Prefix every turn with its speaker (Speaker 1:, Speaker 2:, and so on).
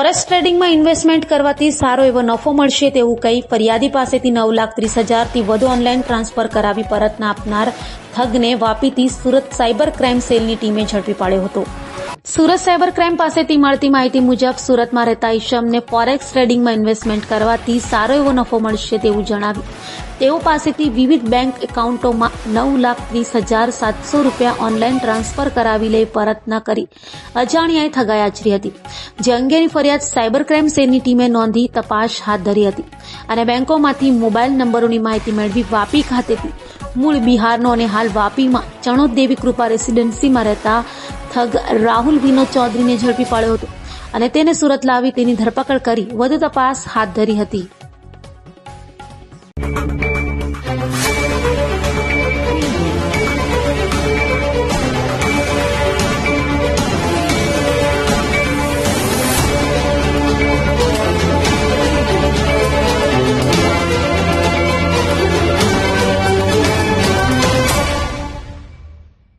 Speaker 1: Forex ટ્રેડિંગમાં investment કરવાથી સારો એવો નફો મળશે તેવું કહી ફરિયાદી પાસેથી નવ લાખ ત્રીસ હજારથી વધુ ઓનલાઈન ટ્રાન્સફર કરાવી પરત ના આપનાર ઠગને વાપીથી સુરત સાયબર ક્રાઇમ સેલની ટીમે ઝડપી પાડ્યો હતો. સુરત સાયબર ક્રાઇમ પાસેથી મળતી માહિતી મુજબ સુરતમાં રહેતા ઈશમને ફોરેક્સ ટ્રેડિંગમાં ઇન્વેસ્ટમેન્ટ કરવાથી સારો એવો નફો મળશે તેવું જણાવ્યું. તેઓ પાસેથી વિવિધ બેંક એકાઉન્ટોમાં નવ લાખ ત્રીસ હજાર સાતસો રૂપિયા ઓનલાઈન ટ્રાન્સફર કરાવી લઈ પરત ન કરી અજાણ્યાએ ઠગાઈ આચરી હતી. જે અંગેની ફરિયાદ સાયબર ક્રાઇમ સેલની ટીમે નોંધી તપાસ હાથ ધરી હતી અને બેંકોમાંથી મોબાઈલ નંબરોની માહિતી મેળવી વાપી ખાતેથી મૂળ બિહારનો અને હાલ વાપીમાં ચણોદ દેવી કૃપા રેસિડેન્સીમાં રહેતા ઠગ રાહુલ વિનોદ ચૌધરીને ઝડપી પાડ્યો હતો અને તેને સુરત લાવી તેની ધરપકડ કરી વધુ તપાસ હાથ ધરી હતી.